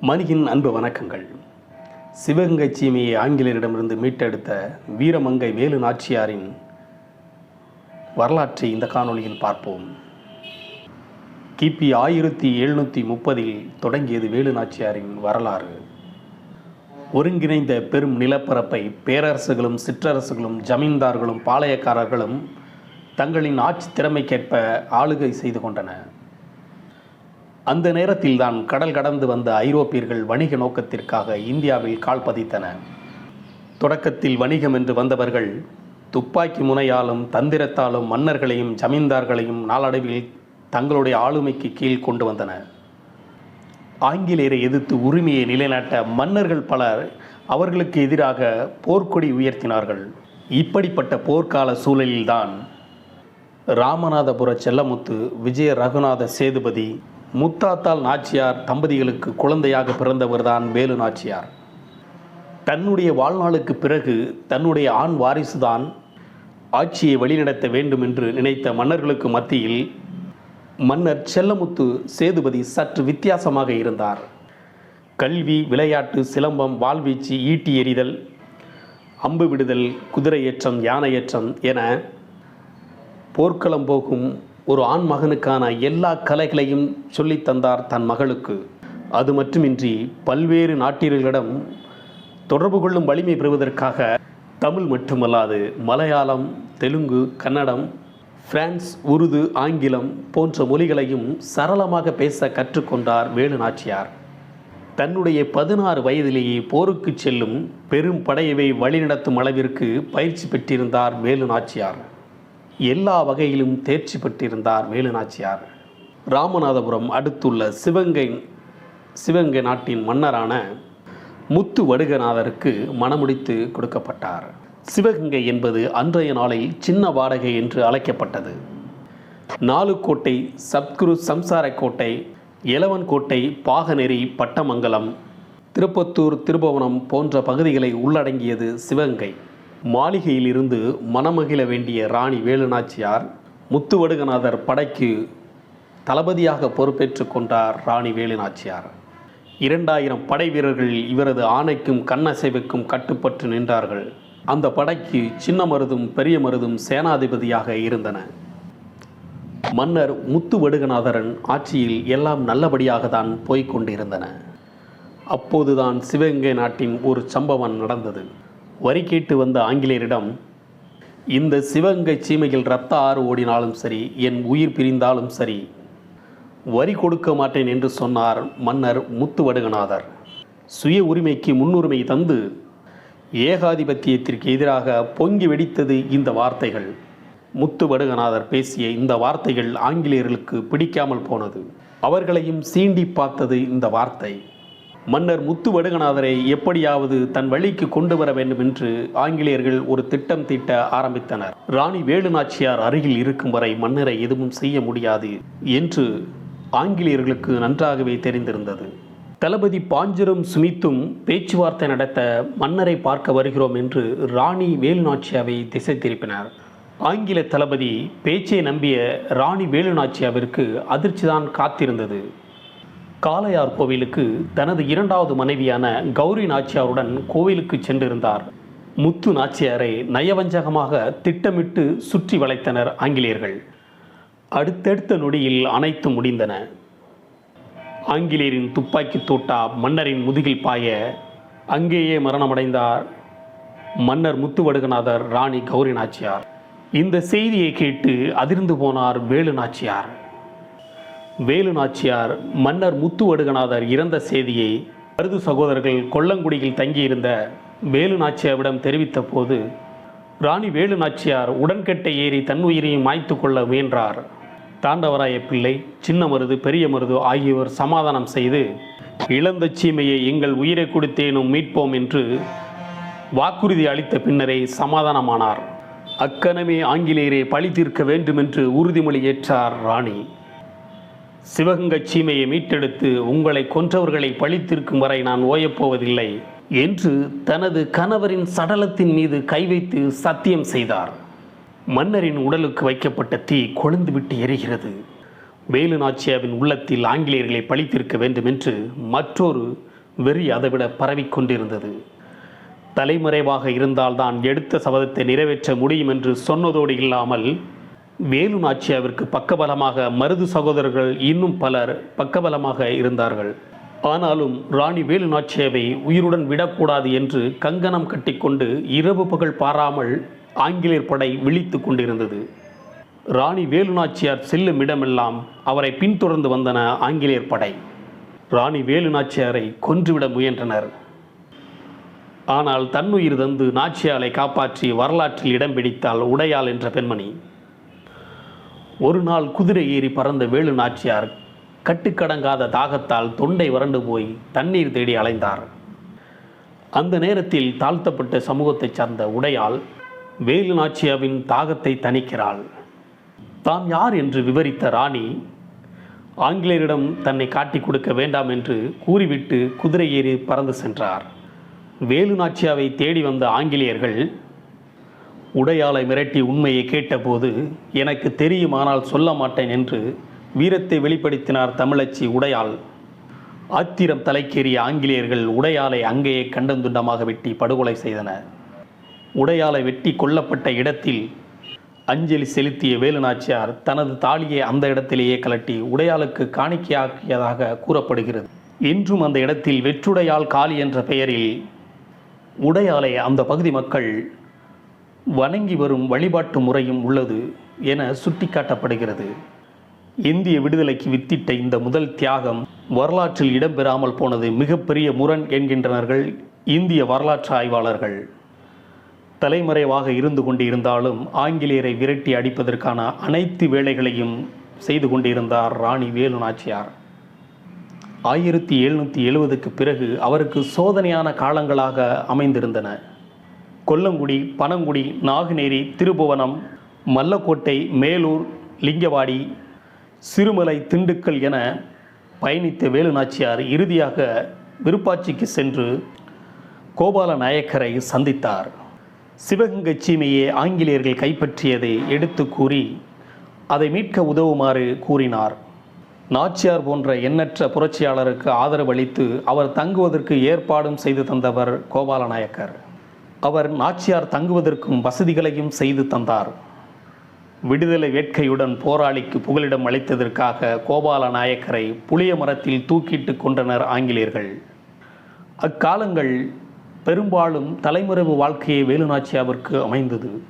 மணியின் அன்பு வணக்கங்கள். சிவகங்கை சீமையை ஆங்கிலேயரிடமிருந்து மீட்டெடுத்த வீரமங்கை வேலு நாச்சியாரின் வரலாற்றை இந்த காணொளியில் பார்ப்போம். கிபி ஆயிரத்தி எழுநூற்றி முப்பதில் தொடங்கியது வேலு நாச்சியாரின் வரலாறு. ஒருங்கிணைந்த பெரும் நிலப்பரப்பை பேரரசுகளும் சிற்றரசுகளும் ஜமீன்தார்களும் பாளையக்காரர்களும் தங்களின் ஆட்சி திறமைக்கேற்ப ஆளுகை செய்து கொண்டன. அந்த நேரத்தில்தான் கடல் கடந்து வந்த ஐரோப்பியர்கள் வணிக நோக்கத்திற்காக இந்தியாவில் கால் பதித்தன. தொடக்கத்தில் வணிகம் என்று வந்தவர்கள் துப்பாக்கி முனையாலும் தந்திரத்தாலும் மன்னர்களையும் ஜமீன்தார்களையும் நாளடைவில் தங்களுடைய ஆளுமைக்கு கீழ் கொண்டு வந்தனர் ஆங்கிலேயரை எதிர்த்து உரிமையை நிலைநாட்ட மன்னர்கள் பலர் அவர்களுக்கு எதிராக போர்க்கொடி உயர்த்தினார்கள். இப்படிப்பட்ட போர்க்கால சூழலில்தான் ராமநாதபுர செல்லமுத்து விஜய ரகுநாத சேதுபதி முத்தாத்தாள் நாச்சியார் தம்பதிகளுக்கு குழந்தையாக பிறந்தவர்தான் வேலு நாச்சியார். தன்னுடைய வாழ்நாளுக்கு பிறகு தன்னுடைய ஆண் வாரிசுதான் ஆட்சியை வழிநடத்த வேண்டும் என்று நினைத்த மன்னர்களுக்கு மத்தியில் மன்னர் செல்லமுத்து சேதுபதி சற்று வித்தியாசமாக இருந்தார். கல்வி விளையாட்டு சிலம்பம் வாள்வீச்சு ஈட்டி எறிதல் அம்பு விடுதல் குதிரையேற்றம் யானையேற்றம் என போர்க்களம் போகும் ஒரு ஆண் மகனுக்கான எல்லா கலைகளையும் சொல்லித் தந்தார் தன் மகளுக்கு. அது மட்டுமின்றி பல்வேறு நாட்டியர்களிடம் தொடர்பு கொள்ளும் வலிமை பெறுவதற்காக தமிழ் மட்டுமல்லாது மலையாளம் தெலுங்கு கன்னடம் பிரான்ஸ் உருது ஆங்கிலம் போன்ற மொழிகளையும் சரளமாக பேச கற்றுக்கொண்டார் வேலு நாச்சியார் தன்னுடைய பதினாறு வயதிலேயே போருக்கு செல்லும் பெரும் படையவை வழிநடத்தும் அளவிற்கு பயிற்சி பெற்றிருந்தார் வேலு நாச்சியார் எல்லா வகையிலும் தேர்ச்சி பெற்றிருந்தார் வேலுநாச்சியார். ராமநாதபுரம் அடுத்துள்ள சிவகங்கை சிவகங்கை நாட்டின் மன்னரான முத்து வடுகநாதருக்கு மணமுடித்து கொடுக்கப்பட்டார். சிவகங்கை என்பது அன்றைய நாளில் சின்ன வாடகை என்று அழைக்கப்பட்டது. நாலுக்கோட்டை சத்குரு சம்சார கோட்டை எலவன் கோட்டை பாகநெறி பட்டமங்கலம் திருப்பத்தூர் திருபுவனம் போன்ற பகுதிகளை உள்ளடங்கியது சிவகங்கை. மாளிகையிலிருந்து மணமகிழ வேண்டிய ராணி வேலுநாச்சியார் முத்துவடுகநாதர் படைக்கு தளபதியாக பொறுப்பேற்று கொண்டார் ராணி வேலுநாச்சியார். இரண்டாயிரம் படை வீரர்கள் இவரது ஆணைக்கும் கண்ணசைவுக்கும் கட்டுப்பட்டு நின்றார்கள். அந்த படைக்கு சின்ன மருதும் பெரிய மருதும் சேனாதிபதியாக இருந்தன. மன்னர் முத்து வடுகநாதரன் ஆட்சியில் எல்லாம் நல்லபடியாக தான் போய்க் கொண்டிருந்தன. அப்போதுதான் சிவகங்கை நாட்டின் ஒரு சம்பவம் நடந்தது. வரி கேட்டு வந்த ஆங்கிலேயரிடம் இந்த சிவகங்கை சீமையில் ரத்த ஆறு ஓடினாலும் சரி என் உயிர் பிரிந்தாலும் சரி வரி கொடுக்க மாட்டேன் என்று சொன்னார் மன்னர் முத்துவடுகநாதர். சுய உரிமைக்கு முன்னுரிமை தந்து ஏகாதிபத்தியத்திற்கு எதிராக பொங்கி வெடித்தது இந்த வார்த்தைகள். முத்துவடுகநாதர் பேசிய இந்த வார்த்தைகள் ஆங்கிலேயர்களுக்கு பிடிக்காமல் போனது. அவர்களையும் சீண்டி பார்த்தது இந்த வார்த்தை. மன்னர் முத்துவடுகநாதரை எப்படியாவது தன் வழிக்கு கொண்டு வர வேண்டும் என்று ஆங்கிலேயர்கள் ஒரு திட்டம் தீட்ட ஆரம்பித்தனர். ராணி வேலுநாச்சியார் அருகில் இருக்கும் வரை மன்னரை எதுவும் செய்ய முடியாது என்று ஆங்கிலேயர்களுக்கு நன்றாகவே தெரிந்திருந்தது. தளபதி பாஞ்சரும் சுமித்தும் பேச்சுவார்த்தை நடத்த மன்னரை பார்க்க வருகிறோம் என்று ராணி வேலுநாச்சியாவை திசை திருப்பினார். ஆங்கில தளபதி பேச்சை நம்பிய ராணி வேலுநாச்சியாவிற்கு அதிர்ச்சிதான் காத்திருந்தது. காளையார் கோவிலுக்கு தனது இரண்டாவது மனைவியான கௌரி நாச்சியாருடன் கோவிலுக்கு சென்றிருந்தார். முத்து நாச்சியாரை நயவஞ்சகமாக திட்டமிட்டு சுற்றி வளைத்தனர் ஆங்கிலேயர்கள். அடுத்தடுத்த நொடியில் அனைத்தும் முடிந்தன. ஆங்கிலேயரின் துப்பாக்கி தூட்டா மன்னரின் முதுகில் பாய அங்கேயே மரணமடைந்தார். மன்னர் முத்துவடுகநாதர் ராணி கௌரி நாச்சியார். இந்த செய்தியை கேட்டு அதிர்ந்து போனார் வேலு நாச்சியார். வேலு நாச்சியார் மன்னர் முத்துவடுகநாதர் இறந்த செய்தியை மருது சகோதரர்கள் கொல்லங்குடியில் தங்கியிருந்த வேலு நாச்சியாரிடம் தெரிவித்த போது ராணி வேலு நாச்சியார் உடன்கட்டை ஏறி தன் உயிரையும் மாய்த்து கொள்ள முயன்றார். தாண்டவராய பிள்ளை சின்ன மருது பெரிய மருது ஆகியோர் சமாதானம் செய்து இழந்த சீமையை எங்கள் உயிரை கொடுத்தேனும் மீட்போம் என்று வாக்குறுதி அளித்த பின்னரே சமாதானமானார். அக்கணமே ஆங்கிலேயரை பழி தீர்க்க வேண்டுமென்று உறுதிமொழி ஏற்றார் ராணி. சிவகங்கை சீமையை மீட்டெடுத்து உங்களை கொன்றவர்களை பழித்திருக்கும் வரை நான் ஓயப்போவதில்லை என்று தனது கணவரின் சடலத்தின் மீது கை வைத்து சத்தியம் செய்தார். மன்னரின் உடலுக்கு வைக்கப்பட்ட தீ கொழுந்துவிட்டு எரிகிறது. வேலு நாச்சியாவின் உள்ளத்தில் ஆங்கிலேயர்களை பழித்திருக்க வேண்டும் என்று மற்றொரு வெறி அதைவிட பரவிக்கொண்டிருந்தது தலைமறைவாக இருந்தால்தான் எடுத்த சபதத்தை நிறைவேற்ற முடியும் என்று சொன்னதோடு இல்லாமல் வேலு நாச்சியாவிற்கு பக்கபலமாக மருது சகோதரர்கள் இன்னும் பலர் பக்கபலமாக இருந்தார்கள். ஆனாலும் ராணி வேலு நாச்சியாவை உயிருடன் விடக்கூடாது என்று கங்கணம் கட்டிக்கொண்டு இரவு பகல் பாராமல் ஆங்கிலேயர் படை விழித்து கொண்டிருந்தது. ராணி வேலு நாச்சியார் செல்லும் இடமெல்லாம் அவரை பின்தொடர்ந்து வந்தன ஆங்கிலேயர் படை. ராணி வேலு நாச்சியாரை கொன்றுவிட முயன்றனர். ஆனால் தன்னுயிர் தந்து நாச்சியாரை காப்பாற்றி வரலாற்றில் இடம் பிடித்தாள் உடையாள் என்ற பெண்மணி. ஒரு நாள் குதிரை ஏறி பறந்த வேலு நாச்சியார் கட்டுக்கடங்காத தாகத்தால் தொண்டை வறண்டு போய் தண்ணீர் தேடி அலைந்தார். அந்த நேரத்தில் தாழ்த்தப்பட்ட சமூகத்தைச் சார்ந்த உடையால் வேலு நாச்சியாவின் தாகத்தை தணிக்கிறாள். தாம் யார்? என்று விவரித்த ராணி ஆங்கிலேயரிடம் தன்னை காட்டிக் கொடுக்க வேண்டாம் என்று கூறிவிட்டு குதிரை ஏறி பறந்து சென்றார். வேலு நாச்சியாவை தேடி வந்த ஆங்கிலேயர்கள் உடையாளை மிரட்டி உண்மையை கேட்டபோது எனக்கு தெரியுமானால் சொல்ல மாட்டேன் என்று வீரத்தை வெளிப்படுத்தினார் தமிழச்சி உடையாள். ஆத்திரம் தலைக்கேறிய ஆங்கிலேயர்கள் உடையாளை அங்கேயே கண்டந்துண்டமாக வெட்டி படுகொலை செய்தனர். உடையாளை வெட்டி கொல்லப்பட்ட இடத்தில் அஞ்சலி செலுத்திய வேலுநாச்சியார் தனது தாலியை அந்த இடத்திலேயே கலட்டி உடையாளுக்கு காணிக்கையாக்கியதாக கூறப்படுகிறது. இன்றும் அந்த இடத்தில் வெற்றுடையாள் காளி என்ற பெயரில் உடையாளை அந்த பகுதி மக்கள் வணங்கி வரும் வழிபாட்டு முறையும் உள்ளது என சுட்டிக்காட்டப்படுகிறது. இந்திய விடுதலைக்கு வித்திட்ட இந்த முதல் தியாகம் வரலாற்றில் இடம்பெறாமல் போனது மிகப்பெரிய முரண் என்கின்றனர்கள் இந்திய வரலாற்று ஆய்வாளர்கள். தலைமறைவாக இருந்து கொண்டிருந்தாலும் ஆங்கிலேயரை விரட்டி அடிப்பதற்கான அனைத்து வேலைகளையும் செய்து கொண்டிருந்தார் ராணி வேலு நாச்சியார் ஆயிரத்தி எழுநூற்றி எழுபதுக்கு பிறகு அவருக்கு சோதனையான காலங்களாக அமைந்திருந்தன. கொல்லங்குடி பனங்குடி நாகுநேரி திருபுவனம் மல்லக்கோட்டை மேலூர் லிங்கவாடி சிறுமலை திண்டுக்கல் என பயணித்த வேலு நாச்சியார் இறுதியாக விருப்பாட்சிக்கு சென்று கோபால நாயக்கரை சந்தித்தார். சிவகங்கை சீமையை ஆங்கிலேயர்கள் கைப்பற்றியதை எடுத்து கூறி அதை மீட்க உதவுமாறு கூறினார். நாச்சியார் போன்ற எண்ணற்ற புரட்சியாளருக்கு ஆதரவு அளித்து அவர் தங்குவதற்கு ஏற்பாடும் செய்து தந்தவர் கோபால நாயக்கர். அவர் நாச்சியார் தங்குவதற்கும் வசதிகளையும் செய்து தந்தார். விடுதலை வேட்கையுடன் போராளிக்கு புகலிடம் அளித்ததற்காக கோபால நாயக்கரை புளிய மரத்தில் தூக்கிட்டு கொண்டனர் ஆங்கிலேயர்கள். அக்காலங்கள் பெரும்பாலும் தலைமறைவு வாழ்க்கையை வேலுநாச்சியாவிற்கு அமைந்தது.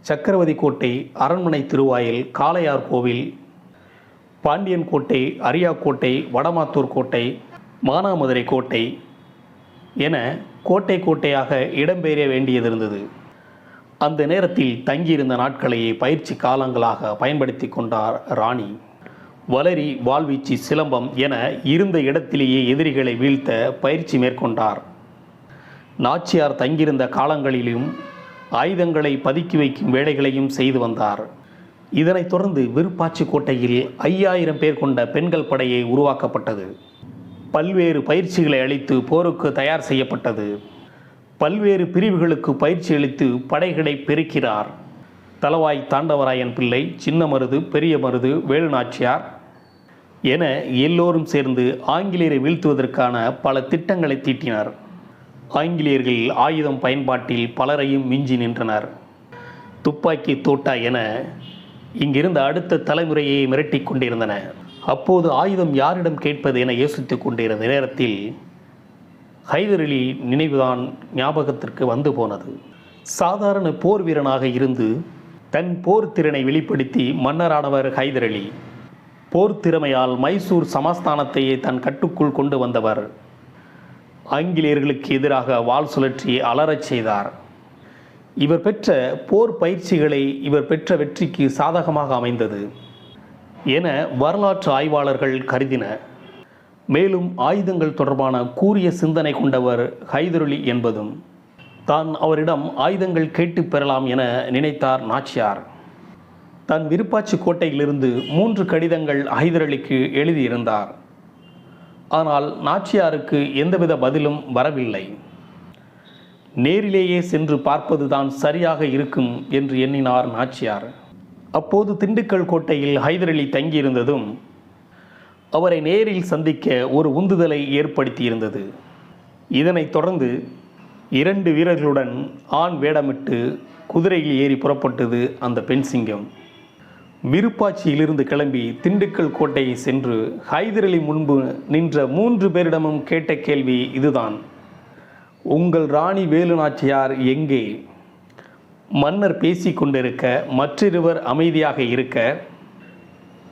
சக்கரவதி கோட்டை அரண்மனை திருவாயில் காளையார் கோவில் பாண்டியன் கோட்டை அரியாக்கோட்டை வடமாத்தூர் கோட்டை மானாமதுரை கோட்டை என கோட்டை கோட்டையாக இடம்பெயர வேண்டியதிருந்தது. அந்த நேரத்தில் தங்கியிருந்த நாட்களையே பயிற்சி காலங்களாக பயன்படுத்தி கொண்டார் ராணி. வளரி வாழ்வீச்சு சிலம்பம் என இருந்த இடத்திலேயே எதிரிகளை வீழ்த்த பயிற்சி மேற்கொண்டார். நாச்சியார் தங்கியிருந்த காலங்களிலும் ஆயுதங்களை பதுக்கி வைக்கும் வேலைகளையும் செய்து வந்தார். இதனைத் தொடர்ந்து விருப்பாச்சி கோட்டையில் ஐயாயிரம் பேர் கொண்ட பெண்கள் படையை உருவாக்கப்பட்டது. பல்வேறு பயிற்சிகளை அளித்து போருக்கு தயார் செய்யப்பட்டது. பல்வேறு பிரிவுகளுக்கு பயிற்சி அளித்து படைகளை பெருக்கிறார் தலவாய் தாண்டவராயன் பிள்ளை சின்ன மருது பெரிய மருது வேலுநாச்சியார் என எல்லோரும் சேர்ந்து ஆங்கிலேயரை வீழ்த்துவதற்கான பல திட்டங்களை தீட்டினர். ஆங்கிலேயர்கள் ஆயுதம் பயன்பாட்டில் பலரையும் மிஞ்சி நின்றனர். துப்பாக்கி தோட்டா என இங்கிருந்த அடுத்த தலைமுறையை மிரட்டி கொண்டிருந்தன. அப்போது ஆயுதம் யாரிடம் கேட்பது என யோசித்துக் கொண்டிருந்த நேரத்தில் ஹைதர் அலி நினைவுதான் ஞாபகத்திற்கு வந்து போனது. சாதாரண போர் வீரனாக இருந்து தன் போர் திறனை வெளிப்படுத்தி மன்னரானவர் ஹைதர் அலி போர் திறமையால் மைசூர் சமஸ்தானத்தையே தன் கட்டுக்குள் கொண்டு வந்தவர். ஆங்கிலேயர்களுக்கு எதிராக வாள் சுழற்றி அலறச் செய்தார். இவர் பெற்ற போர் பயிற்சிகளை இவர் பெற்ற வெற்றிக்கு சாதகமாக அமைந்தது. என வரலாற்று ஆய்வாளர்கள் கருதின. மேலும் ஆயுதங்கள் தொடர்பான கூரிய சிந்தனை கொண்டவர் ஹைதரலி என்பதும் தான் அவரிடம் ஆயுதங்கள் கேட்டு பெறலாம் என நினைத்தார் நாச்சியார். தன் விருப்பாச்சி கோட்டையிலிருந்து மூன்று கடிதங்கள் ஹைதரலிக்கு எழுதியிருந்தார். ஆனால் நாச்சியாருக்கு எந்தவித பதிலும் வரவில்லை. நேரிலேயே சென்று பார்ப்பதுதான் சரியாக இருக்கும் என்று எண்ணினார் நாச்சியார். அப்போது திண்டுக்கல் கோட்டையில் ஹைதர் அலி தங்கியிருந்ததும் அவரை நேரில் சந்திக்க ஒரு உந்துதலை ஏற்படுத்தியிருந்தது. இதனைத் தொடர்ந்து இரண்டு வீரர்களுடன் ஆண் வேடமிட்டு குதிரையில் ஏறி புறப்பட்டது அந்த பெண் சிங்கம். விருப்பாட்சியிலிருந்து கிளம்பி திண்டுக்கல் கோட்டையை சென்று ஹைதரலி முன்பு நின்ற மூன்று பேரிடமும் கேட்ட கேள்வி இதுதான். உங்கள் ராணி வேலு நாச்சியார் எங்கே? மன்னர் பேசி கொண்டிருக்க மற்றிருவர் அமைதியாக இருக்க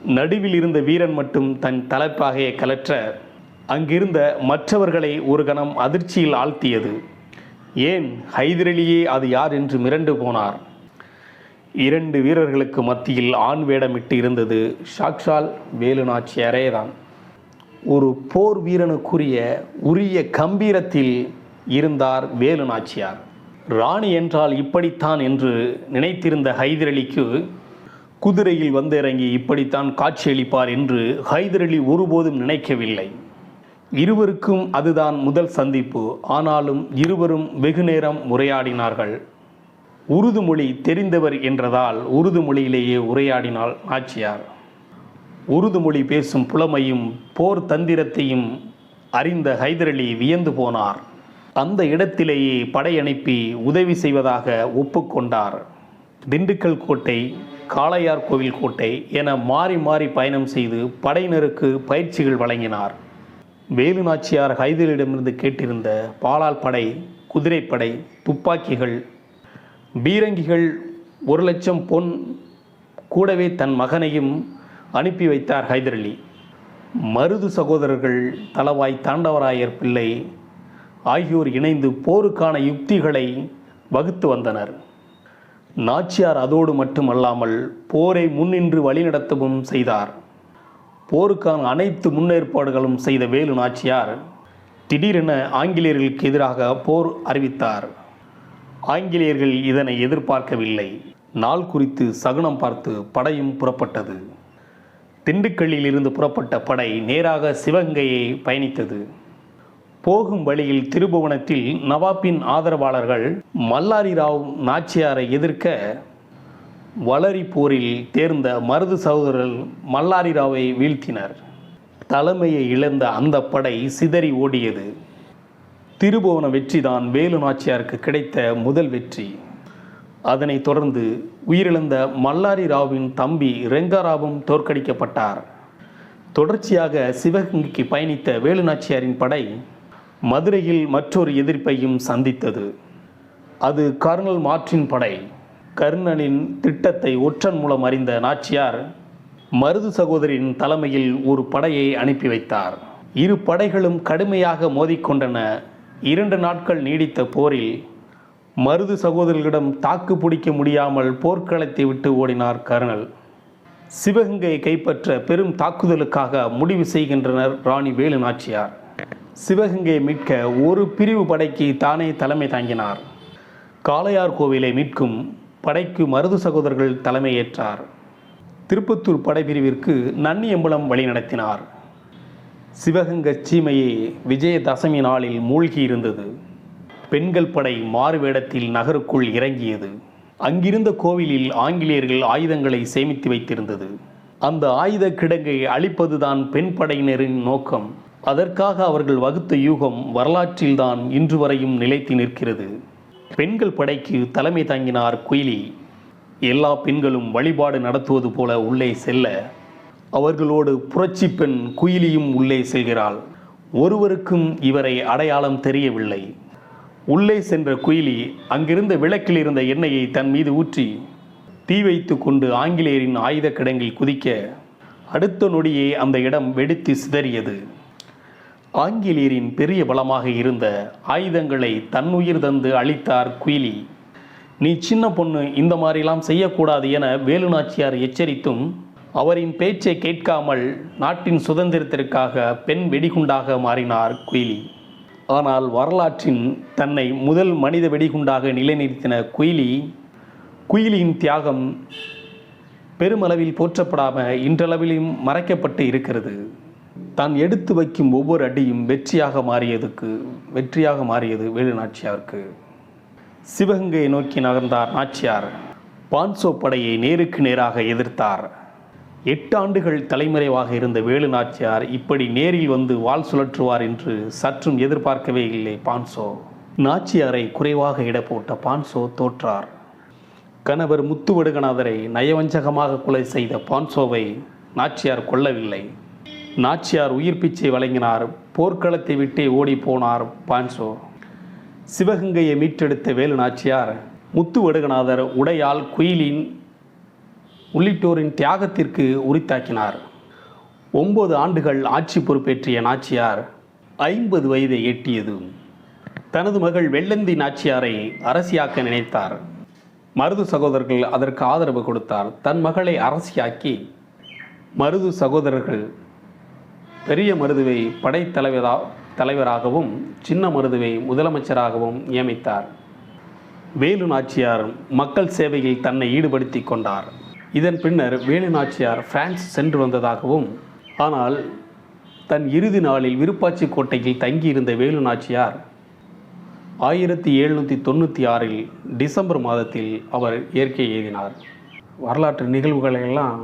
நடுவில் இருந்த வீரன் மட்டும் தன் தலைப்பாகையை கலற்ற அங்கிருந்த மற்றவர்களை ஒரு கணம் அதிர்ச்சியில் ஆழ்த்தியது. ஏன்? ஹைதரலியே அது யார் என்று மிரண்டு போனார். இரண்டு வீரர்களுக்கு மத்தியில் ஆண் வேடமிட்டு இருந்தது சாக்ஷால் வேலு நாச்சியாரே தான் ஒரு போர் வீரனுக்குரிய உரிய கம்பீரத்தில் இருந்தார் வேலு நாச்சியார் ராணி என்றால் இப்படித்தான் என்று நினைத்திருந்த ஹைதர் அலிக்கு குதிரையில் வந்திறங்கி இப்படித்தான் காட்சியளிப்பார் என்று ஹைதர் அலி ஒருபோதும் நினைக்கவில்லை. இருவருக்கும் அதுதான் முதல் சந்திப்பு. ஆனாலும் இருவரும் வெகு நேரம் உரையாடினார்கள். உருது மொழி தெரிந்தவர் என்றதால் உருது மொழியிலேயே உரையாடினாள் நாச்சியார் உருது மொழி பேசும் புலமையும் போர் தந்திரத்தையும் அறிந்த ஹைதர் அலி வியந்து போனார். அந்த இடத்திலேயே படையனுப்பி உதவி செய்வதாக ஒப்புக்கொண்டார். திண்டுக்கல் கோட்டை காளையார் கோவில் கோட்டை என மாறி மாறி பயணம் செய்து படையினருக்கு பயிற்சிகள் வழங்கினார். வேலு நாச்சியார் ஹைதரிடமிருந்து கேட்டிருந்த பாலால் படை குதிரைப்படை துப்பாக்கிகள் பீரங்கிகள் ஒரு லட்சம் பொன் கூடவே தன் மகனையும் அனுப்பி வைத்தார் ஹைதர் அலி மருது சகோதரர்கள் தளவாய் தாண்டவராயர் பிள்ளை ஆகியோர் இணைந்து போருக்கான யுக்திகளை வகுத்து வந்தனர். நாச்சியார் அதோடு மட்டுமல்லாமல் போரை முன்னின்று வழிநடத்தவும் செய்தார். போருக்கான அனைத்து முன்னேற்பாடுகளும் செய்த வேலு நாச்சியார் திடீரென ஆங்கிலேயர்களுக்கு எதிராக போர் அறிவித்தார். ஆங்கிலேயர்கள் இதனை எதிர்பார்க்கவில்லை. நாள் குறித்து சகுனம் பார்த்து படையும் புறப்பட்டது. திண்டுக்கல்லில் இருந்து புறப்பட்ட படை நேராக சிவகங்கையை பயணித்தது. போகும் வழியில் திருபுவனத்தில் நவாப்பின் ஆதரவாளர்கள் மல்லாரி ராவ் நாச்சியாரை எதிர்க்க வளரி போரில் தேர்ந்த மருது சகோதரர்கள் மல்லாரி ராவை வீழ்த்தினர். தலைமையை இழந்த அந்த படை சிதறி ஓடியது. திருபுவன வெற்றிதான் வேலு நாச்சியாருக்கு கிடைத்த முதல் வெற்றி. அதனைத் தொடர்ந்து உயிரிழந்த மல்லாரி ராவின் தம்பி ரெங்காராவும் தோற்கடிக்கப்பட்டார். தொடர்ச்சியாக சிவகங்கைக்கு பயணித்த வேலு நாச்சியாரின் படை மதுரையில் மற்றொரு எதிர்ப்பையும் சந்தித்தது. அது கர்னல் மாற்றின் படை. கர்ணனின் திட்டத்தை ஒற்றன் மூலம் அறிந்த நாச்சியார் மருது சகோதரின் தலைமையில் ஒரு படையை அனுப்பி வைத்தார். இரு படைகளும் கடுமையாக மோதிக்கொண்டன. இரண்டு நாட்கள் நீடித்த போரில் மருது சகோதரர்களிடம் தாக்கு பிடிக்க முடியாமல் போர்க்களத்தை விட்டு ஓடினார் கர்னல். சிவகங்கையை கைப்பற்ற பெரும் தாக்குதலுக்காக முடிவு செய்கின்றனர் ராணி வேலு நாச்சியார். சிவகங்கையை மீட்க ஒரு பிரிவு படைக்கு தானே தலைமை தாங்கினார். காளையார் கோவிலை மீட்கும் படைக்கு மருது சகோதரர்கள் தலைமையேற்றார் திருப்பத்தூர் படைப்பிரிவிற்கு நன்னியம்பலம் வழிநடத்தினார் சிவகங்கை சீமையே விஜயதசமி நாளில் மூழ்கி இருந்தது. பெண்கள் படை மாறுவேடத்தில் நகருக்குள் இறங்கியது. அங்கிருந்த கோவிலில் ஆங்கிலேயர்கள் ஆயுதங்களை சேமித்து வைத்திருந்தது. அந்த ஆயுத கிடங்கை அழிப்பதுதான் பெண் படையினரின் நோக்கம். அதற்காக அவர்கள் வகுத்த யூகம் வரலாற்றில்தான் இன்று வரையும் நிலைத்து நிற்கிறது. பெண்கள் படைக்கு தலைமை தாங்கினார் குயிலி. எல்லா பெண்களும் வழிபாடு நடத்துவது போல உள்ளே செல்ல அவர்களோடு புரட்சி பெண் குயிலியும் உள்ளே செல்கிறாள். ஒருவருக்கும் இவரை அடையாளம் தெரியவில்லை. உள்ளே சென்ற குயிலி அங்கிருந்த விளக்கில் இருந்த எண்ணெயை தன் மீது ஊற்றி தீ வைத்து கொண்டு ஆங்கிலேயரின் ஆயுத கிடங்கில் குதிக்க அடுத்த நொடியே அந்த இடம் வெடித்து சிதறியது. ஆங்கிலேயரின் பெரிய பலமாக இருந்த ஆயுதங்களை தன்னுயிர் தந்து அழித்தார் குயிலி. நீ சின்ன பொண்ணு இந்த மாதிரிலாம் செய்யக்கூடாது என வேலுநாச்சியார் எச்சரித்தும் அவரின் பேச்சை கேட்காமல் நாட்டின் சுதந்திரத்திற்காக பெண் வெடிகுண்டாக மாறினார் குயிலி. ஆனால் வரலாற்றின் தன்னை முதல் மனித வெடிகுண்டாக நிலைநிறுத்தின குயிலி குயிலியின் தியாகம் பெருமளவில் போற்றப்படாமல் இன்றளவிலும் மறைக்கப்பட்டு இருக்கிறது. தான் எடுத்து வைக்கும் ஒவ்வொரு அடியும் வெற்றியாக மாறியதுக்கு வெற்றியாக மாறியது வேலு நாச்சியாருக்கு. சிவகங்கையை நோக்கி நகர்ந்தார் நாச்சியார். பான்சோ படையை நேருக்கு நேராக எதிர்த்தார். எட்டு ஆண்டுகள் தலைமறைவாக இருந்த வேலு நாச்சியார் இப்படி நேரில் வந்து வாள் சுழற்றுவார் என்று சற்றும் எதிர்பார்க்கவே இல்லை பான்சோ. நாச்சியாரை குறைவாக இட போட்ட பான்சோ தோற்றார். கணவர் முத்துவடுகநாதரை நயவஞ்சகமாக கொலை செய்த பான்சோவை நாச்சியார் கொல்லவில்லை. நாச்சியார் உயிர் பிச்சை வழங்கினார் போர்க்களத்தை விட்டே ஓடி போனார் பான்சோ. சிவகங்கையை மீட்டெடுத்த வேலு நாச்சியார் முத்துவடுகநாதர் உடையால் குயிலின் உள்ளிட்டோரின் தியாகத்திற்கு உரித்தாக்கினார். ஒன்பது ஆண்டுகள் ஆட்சி பொறுப்பேற்றிய நாச்சியார் ஐம்பது வயதை எட்டியதும் தனது மகள் வெள்ளந்தி நாச்சியாரை அரசியாக்க நினைத்தார். மருது சகோதரர்கள் அதற்கு ஆதரவு கொடுத்தார். தன் மகளை அரசியாக்கி மருது சகோதரர்கள் பெரிய மருதுவை படைத்தலைவரா தலைவராகவும் சின்ன மருதுவை முதலமைச்சராகவும் நியமித்தார். வேலு நாச்சியார் மக்கள் சேவையில் தன்னை ஈடுபடுத்தி கொண்டார். இதன் பின்னர் வேலு நாச்சியார் பிரான்ஸ் சென்று வந்ததாகவும் ஆனால் தன் இறுதி நாளில் விருப்பாச்சி கோட்டையில் தங்கியிருந்த வேலு நாச்சியார் ஆயிரத்தி எழுநூற்றி தொண்ணூற்றி ஆறில் டிசம்பர் மாதத்தில் அவர் இயற்கை எழுதினார். வரலாற்று நிகழ்வுகளை எல்லாம்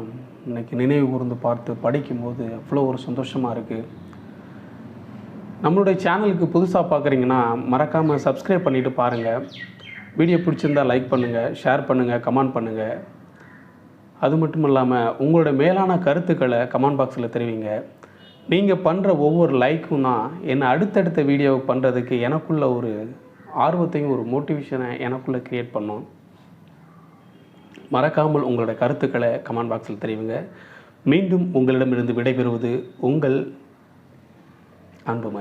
இன்றைக்கி நினைவு கூர்ந்து பார்த்து படிக்கும்போது அவ்வளோ ஒரு சந்தோஷமாக இருக்குது நம்மளுடைய சேனலுக்கு புதுசாக பார்க்குறீங்கன்னா மறக்காமல் சப்ஸ்கிரைப் பண்ணிவிட்டு பாருங்கள் வீடியோ பிடிச்சிருந்தா லைக் பண்ணுங்கள் ஷேர் பண்ணுங்கள் கமெண்ட் பண்ணுங்கள் அது மட்டும் இல்லாமல் உங்களோட மேலான கருத்துக்களை கமெண்ட் பாக்ஸில் தெரிவிங்க. நீங்கள் பண்ணுற ஒவ்வொரு லைக்கும் தான் என்னை அடுத்தடுத்த வீடியோ பண்ணுறதுக்கு எனக்குள்ள ஒரு ஆர்வத்தையும் ஒரு மோட்டிவேஷனை எனக்குள்ளே க்ரியேட் பண்ணும். மறக்காமல் உங்களோட கருத்துக்களை கமெண்ட் பாக்ஸில் தெரிவிங்க. மீண்டும் உங்களிடமிருந்து விடைபெறுவது உங்கள் அன்புமணி.